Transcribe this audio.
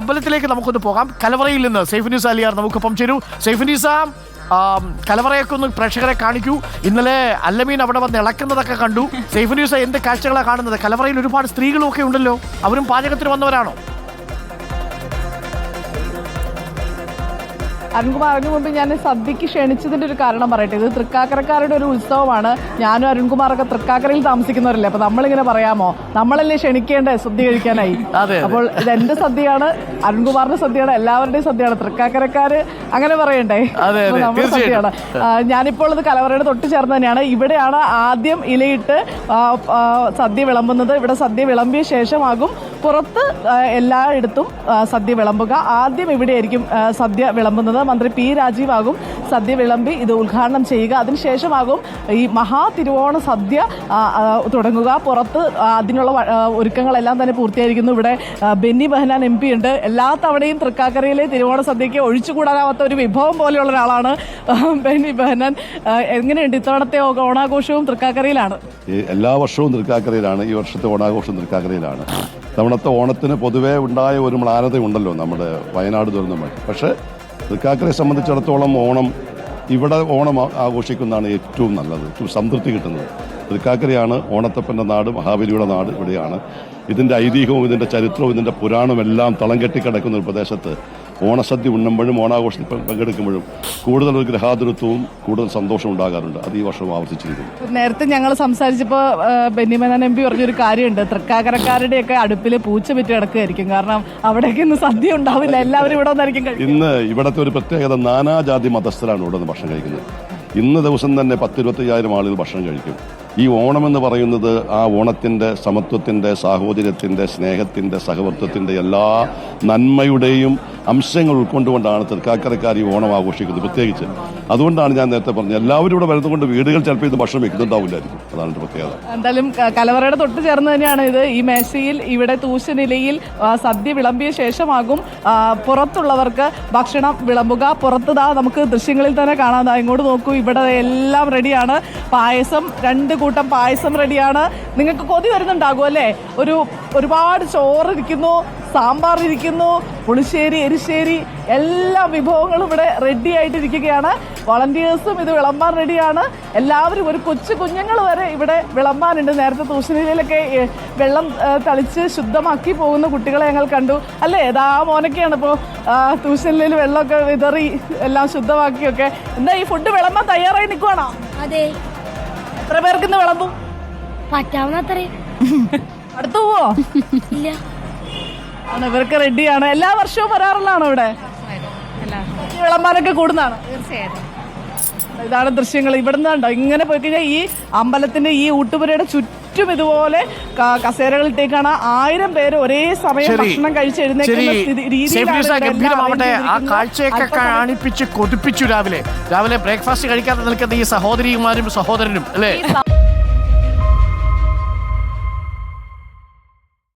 അമ്പലത്തിലേക്ക് നമുക്കൊന്ന് പോകാം. കലവറയിൽ നിന്ന് സൈഫുനീസ് അലിയാർ നമുക്കൊപ്പം ചേരൂ. ന്യൂസ് കലവറയൊക്കെ ഒന്ന് പ്രേക്ഷകരെ കാണിക്കൂ. ഇന്നലെ അല്ലമീൻ അവിടെ വന്ന് ഇളക്കുന്നതൊക്കെ കണ്ടു. സൈഫുനീസ എന്ത് കാഴ്ചകളാണ് കാണുന്നത്? കലവറയിൽ ഒരുപാട് സ്ത്രീകളും ഒക്കെ ഉണ്ടല്ലോ. അവരും പാചകത്തിന് വന്നവരാണോ? അരുൺകുമാർ അതിനു മുമ്പ് ഞാൻ സദ്യക്ക് ക്ഷണിച്ചതിന്റെ ഒരു കാരണം പറയട്ടെ. ഇത് തൃക്കാക്കരക്കാരുടെ ഒരു ഉത്സവമാണ്. ഞാനും അരുൺകുമാറൊക്കെ തൃക്കാക്കരയിൽ താമസിക്കുന്നവരല്ലേ? അപ്പൊ നമ്മളിങ്ങനെ പറയാമോ? നമ്മളല്ലേ ക്ഷണിക്കേണ്ടേ സദ്യ കഴിക്കാനായി? അപ്പോൾ ഇത് എന്റെ സദ്യയാണ് അരുൺകുമാറിന്റെ സദ്യയാണ് എല്ലാവരുടെയും സദ്യയാണ്. തൃക്കാക്കരക്കാര് അങ്ങനെ പറയണ്ടേ? അപ്പോൾ നമ്മുടെ സദ്യയാണ്. ഞാനിപ്പോൾ ഇത് കലവറയുടെ തൊട്ട് ചേർന്ന് തന്നെയാണ്. ഇവിടെയാണ് ആദ്യം ഇലയിട്ട് സദ്യ വിളമ്പുന്നത്. ഇവിടെ സദ്യ വിളമ്പിയ ശേഷമാകും പുറത്ത് എല്ലായിടത്തും സദ്യ വിളമ്പുക. ആദ്യം ഇവിടെയായിരിക്കും സദ്യ വിളമ്പുന്നത്. മന്ത്രി പി രാജീവാകും. സദ്യ വിളമ്പി ഇത് ഉദ്ഘാടനം ചെയ്യുക. അതിനുശേഷമാകും ഈ മഹാ തിരുവോണ സദ്യ തുടങ്ങുക. പുറത്ത് അതിനുള്ള ഒരുക്കങ്ങളെല്ലാം തന്നെ പൂർത്തിയായിരിക്കുന്നു. ഇവിടെ ബെന്നി ബെഹനാൻ എം പി ഉണ്ട്. എല്ലാ തവണയും തൃക്കാക്കരയിലെ തിരുവോണ സദ്യയ്ക്ക് ഒഴിച്ചുകൂടാനാവാത്ത ഒരു വിഭവം പോലെയുള്ള ഒരാളാണ് ബെന്നി ബെഹനാൻ. എങ്ങനെയുണ്ട് ഇത്തവണത്തെ ഓണാഘോഷവും തൃക്കാക്കരയിലാണ്? എല്ലാ വർഷവും തൃക്കാക്കരയിലാണ്. ഈ വർഷത്തെ ഓണാഘോഷം തൃക്കാക്കരയിലാണ്. തവണത്തെ ഓണത്തിന് പൊതുവേ ഉണ്ടായ ഒരു മ്ലാനതയുണ്ടല്ലോ നമ്മുടെ വയനാട് ദുരന്തമായി പക്ഷേ തൃക്കാക്കരയെ സംബന്ധിച്ചിടത്തോളം ഓണം ഇവിടെ ഓണം ആഘോഷിക്കുന്നതാണ് ഏറ്റവും നല്ലത് ഏറ്റവും സംതൃപ്തി കിട്ടുന്നത്. തൃക്കാക്കരയാണ് ഓണത്തപ്പന്റെ നാട് മഹാബലിയുടെ നാട് ഇവിടെയാണ്. ഇതിന്റെ ഐതിഹ്യവും ഇതിന്റെ ചരിത്രവും ഇതിന്റെ പുരാണവും എല്ലാം തളം കെട്ടിക്കിടക്കുന്ന ഒരു പ്രദേശത്ത് ഓണസദ്യ ഉണ്ണുമ്പോഴും ഓണാഘോഷത്തിൽ പങ്കെ- പങ്കെടുക്കുമ്പോഴും കൂടുതൽ ഒരു ഗ്രഹാതുരത്വവും കൂടുതൽ സന്തോഷം ഉണ്ടാകാറുണ്ട്. അത് ഈ വർഷം ആവർത്തിച്ചിരിക്കുന്നു. നേരത്തെ ഞങ്ങൾ സംസാരിച്ചപ്പോൾ ബെന്നിമനൻ എം പി പറഞ്ഞൊരു കാര്യമുണ്ട്. തൃക്കാക്കരക്കാരുടെയൊക്കെ അടുപ്പിൽ പൂച്ച പെറ്റി കിടക്കുകയായിരിക്കും. കാരണം അവിടേക്ക് ഇന്ന് സദ്യ ഉണ്ടാവില്ല. എല്ലാവരും ഇവിടെ വന്നായിരിക്കും ഇന്ന് ഇവിടുത്തെ ഒരു പ്രത്യേകത നാനാജാതി മതസ്ഥരാണ് ഇവിടെ നിന്ന് ഭക്ഷണം കഴിക്കുന്നത്. ഇന്ന് ദിവസം തന്നെ പത്തിരുപത്തയ്യായിരം ആളുകൾ ഭക്ഷണം കഴിക്കും. ഈ ഓണം എന്ന് പറയുന്നത് ആ ഓണത്തിന്റെ സമത്വത്തിന്റെ സാഹോദര്യത്തിന്റെ സ്നേഹത്തിന്റെ സഹവർത്തത്തിന്റെ എല്ലാ നന്മയുടെയും അംശങ്ങൾ ഉൾക്കൊണ്ടുകൊണ്ടാണ് തൃക്കാക്കരക്കാർ ഈ ഓണം ആഘോഷിക്കുന്നത് പ്രത്യേകിച്ച്. അതുകൊണ്ടാണ് ഞാൻ നേരത്തെ പറഞ്ഞത് എല്ലാവരും ഇവിടെ വരുന്നതുകൊണ്ട് വീടുകൾ ചിലപ്പോൾ ഇത് ഭക്ഷണം വെക്കുന്നുണ്ടാവില്ലായിരിക്കും. അതാണ് പ്രത്യേകത. എന്തായാലും കലവറയുടെ തൊട്ട് ചേർന്ന് തന്നെയാണ് ഇത്. ഈ മേശയിൽ ഇവിടെ തൂശനിലയിൽ സദ്യ വിളമ്പിയ ശേഷമാകും പുറത്തുള്ളവർക്ക് ഭക്ഷണം വിളമ്പുക. പുറത്ത് നമുക്ക് ദൃശ്യങ്ങളിൽ തന്നെ കാണാം. ഇങ്ങോട്ട് നോക്കൂ ഇവിടെ എല്ലാം റെഡിയാണ് പായസം രണ്ട് കൂട്ടം പായസം റെഡിയാണ്. നിങ്ങൾക്ക് കൊതി വരുന്നുണ്ടാകും അല്ലേ? ഒരു ഒരുപാട് ചോറ് ഇരിക്കുന്നു സാമ്പാർ ഇരിക്കുന്നു പുളിശ്ശേരി എരിശ്ശേരി എല്ലാ വിഭവങ്ങളും ഇവിടെ റെഡി ആയിട്ടിരിക്കുകയാണ്. വളണ്ടിയേഴ്സും ഇത് വിളമ്പാൻ റെഡിയാണ്. എല്ലാവരും ഒരു കൊച്ചു കുഞ്ഞുങ്ങൾ വരെ ഇവിടെ വിളമ്പാനുണ്ട്. നേരത്തെ തൂശനിലയിലൊക്കെ വെള്ളം തളിച്ച് ശുദ്ധമാക്കി പോകുന്ന കുട്ടികളെ ഞങ്ങൾ കണ്ടു. അല്ലേ? ഏതാ മോനൊക്കെയാണ് ഇപ്പോൾ തൂശനിലയിൽ വെള്ളമൊക്കെ വിതറി എല്ലാം ശുദ്ധമാക്കിയൊക്കെ. എന്താ ഈ ഫുഡ് വിളമ്പാൻ തയ്യാറായി നിൽക്കുവാണോ അതെ. എത്ര പേർക്ക് ഇന്ന് വിളമ്പും? പറ്റാവുന്നത്രയും അടുത്തു പോവോ? ഇല്ല. ആണ് ഇവർക്ക് റെഡിയാണ് എല്ലാ വർഷവും വരാറുള്ളതാണോ ഇവിടെ? വിളമ്പാനൊക്കെ കൂടുന്നതാണ്? തീർച്ചയായിട്ടും. ഇതാണ് ദൃശ്യങ്ങൾ. ഇവിടെ നിന്നുണ്ടോ ഇങ്ങനെ പോയി കഴിഞ്ഞാൽ ഈ അമ്പലത്തിന്റെ ഈ ഊട്ടുപുരയുടെ ചുറ്റും ഇതുപോലെ കസേരകളിട്ടേക്കാണ് ആയിരം പേര് ഒരേ സമയം ഭക്ഷണം കഴിച്ച് എഴുന്നേറ്റ് എഴുന്നേൽക്കുന്ന ആ. കാഴ്ചയൊക്കെ കാണിപ്പിച്ച് കൊതിപ്പിച്ചു രാവിലെ. രാവിലെ ബ്രേക്ക്ഫാസ്റ്റ് കഴിക്കാതെ നിൽക്കുന്ന ഈ സഹോദരിമാരും സഹോദരനും അല്ലേ?